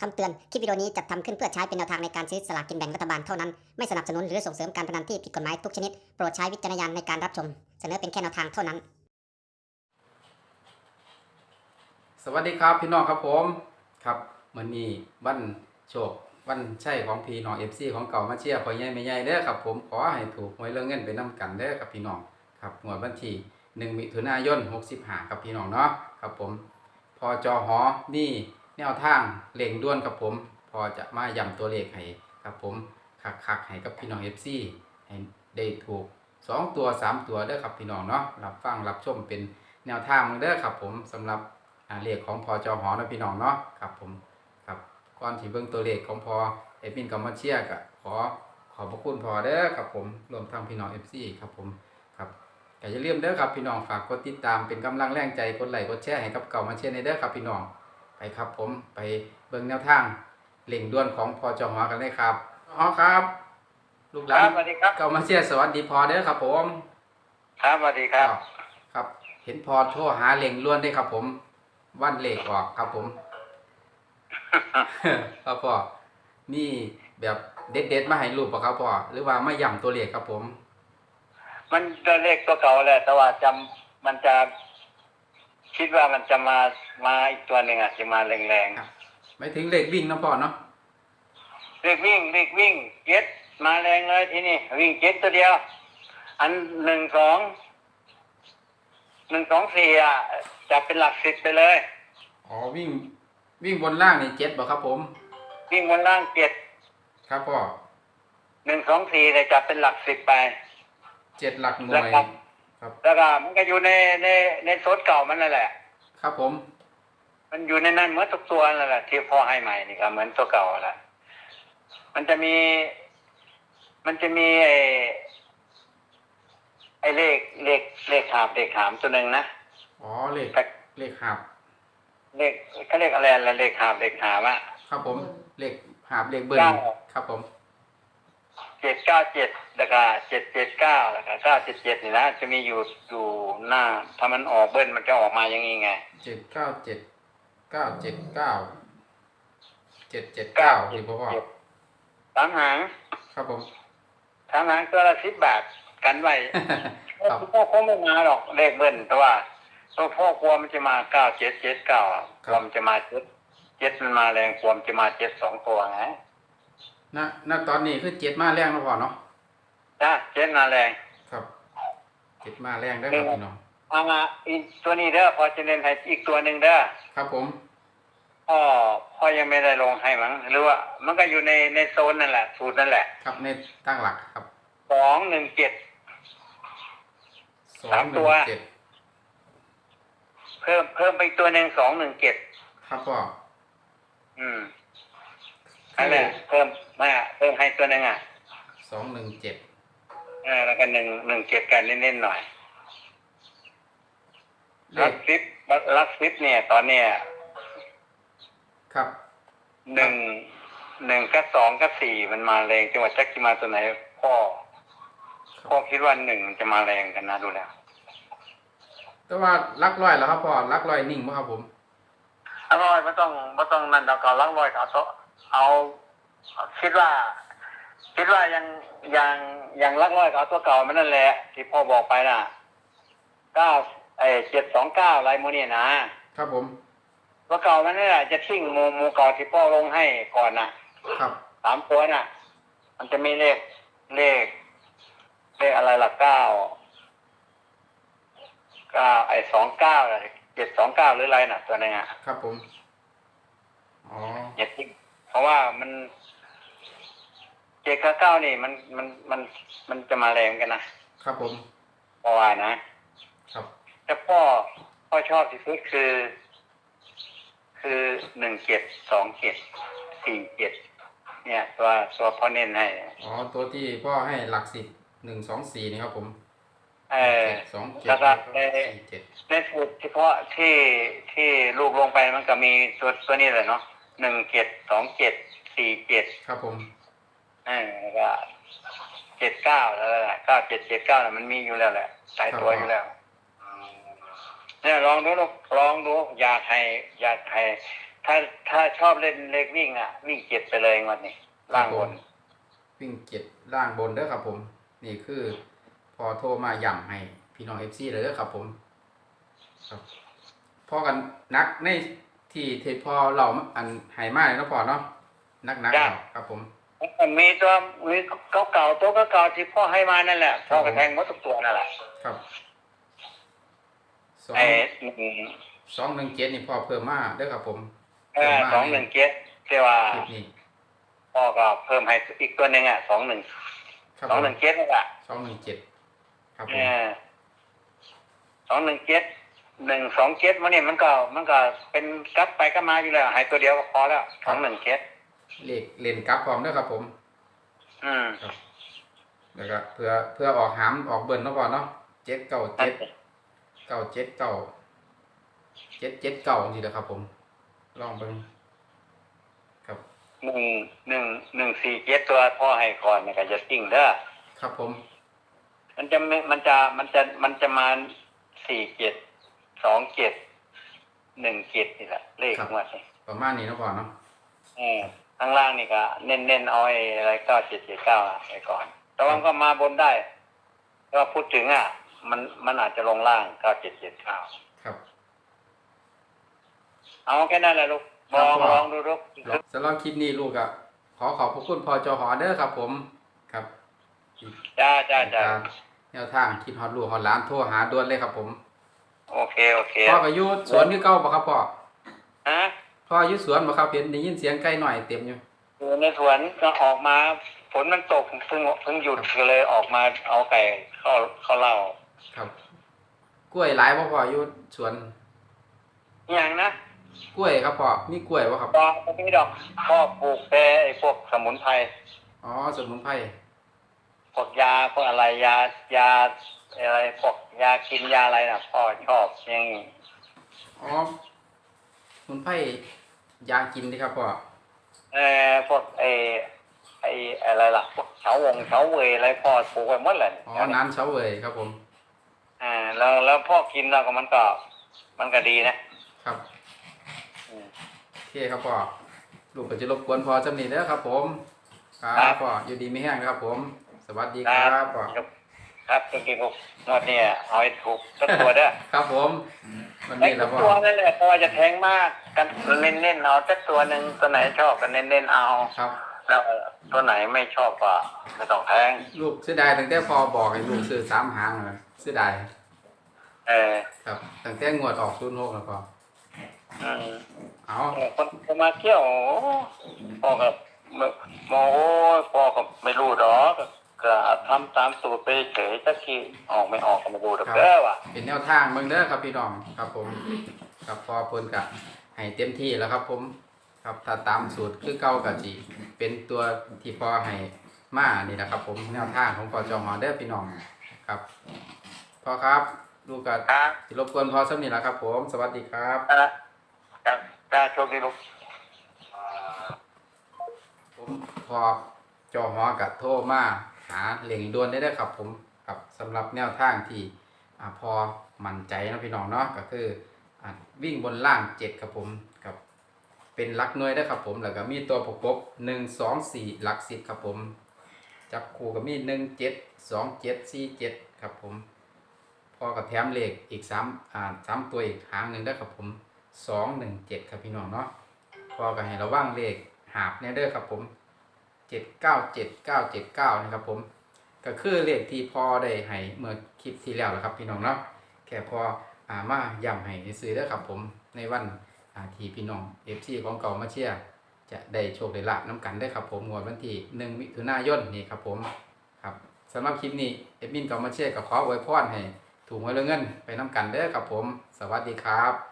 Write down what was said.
คำเตือน คลิปวิดีโอนี้จัดทำขึ้นเพื่อใช้เป็นแนวทางในการซื้อสลากกินแบ่งรัฐบาลเท่านั้น ไม่สนับสนุนหรือส่งเสริมการพนันที่ผิดกฎหมายทุกชนิด โปรดใช้วิจารณญาณในการรับชม เสนอเป็นแค่แนวทางเท่านั้น สวัสดีครับพี่น้องครับผมครับมันนี้วันโชควันใช่ของพี่น้องเอฟซีของเก่ามาเชียร์พอใหญ่ไม่ใหญ่เด้อครับผมขอให้ถูกหวยเรื่องเงินไปนํกันเด้อครับพี่น้องครับงวดวันที่1มิถุนายน65ครับพี่น้องเนาะครับผมพอจอหอนี่ แนวทางเล่งด้วนครับผม พอจะมาย้ำตัวเลขให้ครับผมคักๆให้กับพี่น้องเอฟซีให้ได้ถูกสองตัวสามตัวเด้อครับพี่น้องเนาะรับฟังรับชมเป็นแนวทางเด้อครับผมสำหรับเลขของพอจอหอนะพี่น้องเนาะครับผมครับก่อนที่เบิ่งตัวเลขของพอเอดมินกับมาเชียก็ขอขอบพระคุณพอเด้อครับผมรวมทั้งพี่น้อง FC ครับผมครับก็อย่าลืมเด้อครับพี่น้องฝากกดติดตามเป็นกำลังแรงใจกดไลค์กดแชร์ให้กับเก่ามาเชียในเด้อครับพี่น้อง ไปครับผมไปเบิ่งแนวทางเล่งด่วนของพอจอหอกันเลยครับหอครับ ลูกหคลารันบสวัสดีครับ เก่ามาเชียร์สวัสดีพอเด้อครับผมครับสวัสดีครับ ครับ เห็นพอโทรหาเล่งล้วนได้ครับผม วันเลขออกครับผม ครับพ่อนี่แบบเด็ดๆมาให้รูปปะครับพ่อหรือว่ามาย่ำตัวเลขครับผม มันจะเลขตัวเก่าแหละแต่ว่าจำมันจะ คิดว่ามันจะมามาอีกตัวหนึ่งอะจะมาแรงครับไม่ถึงเลขวิ่งเนาะพ่อเนาะๆเลขวิ่งเลขวิ่งเจ็ดมาแรงเลยทีนี้วิ่งเจ็ดตัวเดียว อันหนึ่งสองหนึ่งสองสี่อะจะเป็นหลักสิบไปเลย อ๋อวิ่งวิ่งบนล่างนี่เจ็ดบ่ครับผม วิ่งบนล่างเจ็ดครับพ่อหนึ่งสองสี่แต่จะเป็นหลักสิบไป เจ็ดหลักหน่แล้ววยครับ ครับ แล้วก็มันก็อยู่ในในในโซดเก่ามันนั่นแหละ ครับผม มันอยู่ในนั้นเหมือนทุกตัวนั่นแหละที่พ่อให้ใหม่นี่ก็เหมือนตัวเก่าแหละมันจะมี มันจะมีไอ้ไอ้เลขเลขเลขหาบเลขหามตัวหนึ่งนะอ๋อเลขเลขหับเลขเขาเรียกอะไรละเลขหาบเลขหามอะครับผมเลขหับเลขเบิ้ลเก้าครับผมเจ็ดเก้าเจ็ดแล้วก็เจ็ดเจ็ดเก้าแล้วก็เก้าเจ็ดเจ็ดนี่นะจะมีอยู่อยู่หน้า ถ้ามันออกเบิ้ลมันจะออกมาอย่างนี้ไงเจ็ดเก้าเจ็ดเก้าเจ็ดเก้าเจ็ดเจ็ดเก้าที่พ่อพ่อสามหาง ครับผมสามหางตัวละสิบบาทกันไว้ครับพ่อคงไม่มาหรอกเลขเบิ้ลแต่ว่าตัวพ่อกลัวมันจะมาเก้าเจ็ดเจ็ดเก้ากลัวมันจะมาเจ็ดเจ็ดมันมาแรงกลัวมันจะมาเจ็ดสองตัวไง ณณตอนนี้คือเจ็ดมาแรงแล้วพ่อเนาะจ้าเจ็ดมาแรง ครับเจ็ดมาแรงได้อครับพี่น้องเอามาอีกตัวนี้เด้อพอจะเล่นให้อีกตัวหนึ่งเด้อครับผมพ่อพ่อยังไม่ได้ลงให้มั้งหรือว่า มันก็อยู่ในในโซนนั่นแหละสูตรนั่นแหละครับในตั้งหลักครับสองหนึ่งเจ็ด สองสามหตันึ่งว เจ็ดเพิ่มเพิ่มไปอีกตัวหนึ่งสองหนึ่งเจ็ดครับพ่ออืมนั่นแหละเพิ่มมาเพิ่มให้ตัวหนึ่งอะสองหนึ่งเจ็ดเออแล้วก็หนึ่งหนึ่งเจ็ดกันเล่นๆหน่อยเลลัขกซิปลักซิปเนี่ย ตอนเนี้ยครับหนึ่งหนึ่งกับสองกับสี่มันมาแรงจังหวัดจักรมาตัวไหนพ่อพ่อคิดว่าหนึ่งมันจะมาแรงกันนะดูแล้วแต่ว่าลักร้อยแล้วครับพ่อลักร้อยนิ่งไหมครับผม อร่อยไม่ต้องไม่ต้องนั่นเราก็ลักลอยเอาโต๊ะเอา คิดว่า คิดว่ายังยังยังลักลอยกับเอาตัวเก่ามันนั่นแหละ ที่พ่อบอกไปน่ะเก้าเอเจ็ดสองเก้าไรโมเนี่ยนะครับผมตัวเก่ามันนี่แหละจะทิ้งโมโมเก่าที่พ่อลงให้ก่อนน่ะ ครับสามตัวน่ะ มันจะมีเลขเลข เลขอะไรล่ะเก้าเก้าไอ้สองเก้าเจ็ดสองเก้าหรืออะไรน่ะ ตัวนึงอะครับผมอ๋ออย่าทิ้งเพราะว่ามัน เจ็ดกับเก้านี่มันมันมันมันจะมาแรงกันนะครับผมเพราะว่านะ ครับ แต่พ่อพ่อชอบที่สุดคือ คือหนึ่งเจ็ดสองเจ็ดสี่เจ็ดเนี่ย ตัวตัวพ่อเน้นให้ อ๋อตัวที่พ่อให้หลักสิบหนึ่งสองสี่นี่ครับผมเออจ็ดสองเจ็ดแล้วก็แล้วก็ในสี่เจ็ดในสูตรเฉพาะที่ที่ลูกลงไปมันก็มีตัวตัวนี้เลยเนาะหนึ่งเจ็ดสองเจ็ดสี่เจ็ดครับผม เออแล้วก็เจ็ดเก้าแล้วแหละเก้าเจ็ดเจ็ดเก้าน่ะมันมีอยู่แล้วแหละตายตัวอยู่แล้วเนี่ยลองดูลูกลองดูอยากให้อยากให้ถ้าถ้าชอบเล่นเลขวิ่งอะ วิ่งเจ็ดไปเลยงวันนี้ล่างบน วิ่งเจ็ดล่างบนเด้อครับผม นี่คือ พอโทรมาย่ำให้ พี่น้องเอฟซีเลยเด้อครับผม ครับพอกันนักในที่ที่พอเราอันไหมาเลยเนาะพอเนาะนักนักๆเอาครับผม มีตัวมีเก่าๆตัวเก่าๆที่พ่อให้มานั่นแหละพ่อกระแทงหมดทุกตัวนั่นแหละครับสองไอ้หนึ่งสองหนึ่งเจ็ดนี่พอเพิ่มมาเด้อครับผมเออสองหนึ่งเจ็ดที่ว่าคลิปนี้พ่อก็เพิ่มให้อีกตัวหนึ่งอะสองหนึ่งครับสองหนึ่งเจ็ดนี่แหละสองหนึ่งเจ็ดครับผเอมอสองหนึ่งเจ็ดหนึ่งสองเจ็ดมันนี่มันก็มันก็เป็นกลับไปก็มาอยู่แล้วให้ตัวเดียวก็พอแล้วสองหนึ่งเจ็ด เลขเลนกลับพร้อมเด้อครับ ผมอืมแล้วก็เพื่อเพื่อออกหามออกเบิ่นเนาะพอเนาะเจ็ดเก้าเจ็ดเก้าเจ็ดเก้าเจ็ดเจ็ดเก้าจริงๆนะครับ ผม ลองเบิ่งครับหนึ่งหนึ่งหนึ่งสี่เจ็ดตัวพ่อให้ก่อนมันก็จะติ้งเด้อครับผม มันจะไม่มันจะมันจะมันจะมาสี่เจ็ดสองเจ็ดหนึ่งเจ็ดนี่แหละเลขของมันนี่ประมาณนี้เนาะพอเนาะเออ ข้างล่างนี่ก็เน้นเน้นๆเอาไอ้อะไรเก้าเจ็ดเจ็ดเก้าไว้ก่อน แต่ว่ามันก็มาบนได้ก็พูดถึงอะ มันมันอาจจะลงล่างเก้าเจ็ดเจ็ดเก้าครับ เอาแค่นั้นแหละลูกลองครับลองดูลูกสำหรับคลิปนี้ลูกอะขอขอบพระคุณพอจอหอเด้อครับ ผมครับจ้าจ้าจ้าการแนวทางคิดฮอดลูกฮอดหลานโทรหาด่วนเลยครับผม โอเคโอเคพ่อก็อยู่สวนคือเก่าบ่ครับพ่อฮะ พ่ออยู่สวนบ่ครับเห็นได้ยินเสียงไก่หน่อยเต็มอยู่อยู่ในสวนก็ออกมาฝนมันตกเพิ่งเพิ่งหยุดก็เลยออกมาเอาไก่เข้าเข้าเล่าครับ กล้วยหลายบ่พ่ออยู่สวนอหย่างนะกล้วยครับพ่อมีกล้วยบ่ครับปอกไม่มีดอกพ่อปลูกแต่ไอ้พวกสมุนไพรอ๋อสมุนไพรพวกยาพวกอะไรยายาอะไรพวกยากินยาอะไรน่ะพ่อชอบยังอ๋อส มุนไพรยากินดีครับพ่อเออพวกไอ้ไอ้อะไรล่ะพวกเฉาวงเฉาเวยอะไรพ่อปลูกไว้หมดเลยอ๋อน้ำเฉาเวยครับผมอ่าแล้วแล้วพ่อกินแล้วก็มันก็ มันก็ดีนะครับอืมโอเคครับพ่อลูกก็จะรบกวนพ่อจำนี้เด้อครับ ผมคครัรับบพ่ออยู่ดีไม่แห้งนะครับ ผม สวัสดีครับพ่อครับครับจริงๆผมงวดเนี่ยเอาให้ถูกสักตัวเด้อครับผม วันไอ้นี้แล้วพ่อตัวนั่นแหละพอจะแทงมากกันเน้นๆเอาสักตัวหนึ่งตัวไหนชอบกันเน้นๆเอา ครับ แล้วตัวไหนไม่ชอบก็ไม่ต้องแทง ลูกเสียดายตั้งแต่พอบอกให้ลูกซื้อสามหางเลยเสียดายเออครับตั้งแต่งวดออกศูนย์หกแล้วพออืมเอาคนคนมาเที่ยวพ่อกับโมโหพ่อก็ไม่รู้ดอก ก็ทำตามสูตรไปเฉยสักทีออกไม่ออกก็ไม่รู้ดอกเด้อว่ะเป็นแนวทางเบิ่งเด้อครับพี่น้องครับผมครับพอเพิ่นกะให้เต็มที่แล้วครับผมครับถ้าตามสูตรคือเก่ากะจีเป็นตัวที่พอให้มานี่นะครับ ผมแนวทางของพอจอหอเด้อพี่น้องครับพอครับลูกกะครับสิรบกวนพอสำนี้แล้วครับ ผมสวัสดีครับอะครับจ้าโชคดีลูกผมพอจอหอกับโทรมา หาเหล่งด่วนได้เด้อครับผมครับสำหรับแนวทางที่อพอมั่นใจนะพี่น้องเนาะก็คืออวิ่งบนล่างเจ็ดครับผมกับเป็นลักหน่วยได้ครับผมแล้วก็มีตัวประกบหนึ่งสองสี่หลักสิบครับผมจับคู่ก็มีหนึ่งเจ็ดสองเจ็ดสี่เจ็ดครับผมพอกับแถมเลขอีกสามอ่าสามตัวอีกหางหนึ่งได้ครับผมสองหนึ่งเจ็ดครับพี่น้องเนาะพอก็ให้ระวังเลขหาบเนี่ยเด้อครับผม เจ็ดเก้าเจ็ดเก้าเจ็ดเก้านะครับผมก็คือเลขที่พอได้ให้เมื่อคลิปที่แล้วแหละครับพี่น้องเนาะแค่พออ่ามาย้ำให้ซื้อเด้อครับผมในวันอาที่พี่น้องเอฟซีของเก่ามาเชียร์จะได้โชคได้ลาบน้ำกันได้ครับผมงวดวันที่หนึ่งมิถุนายนนี่ครับผมครับสำหรับคลิปนี้เอฟมินเก่ามาเชียร์กับขออวยพรให้ถูกหวยเรื่องเงินไปน้ำกันเด้ครับผม สวัสดีครับ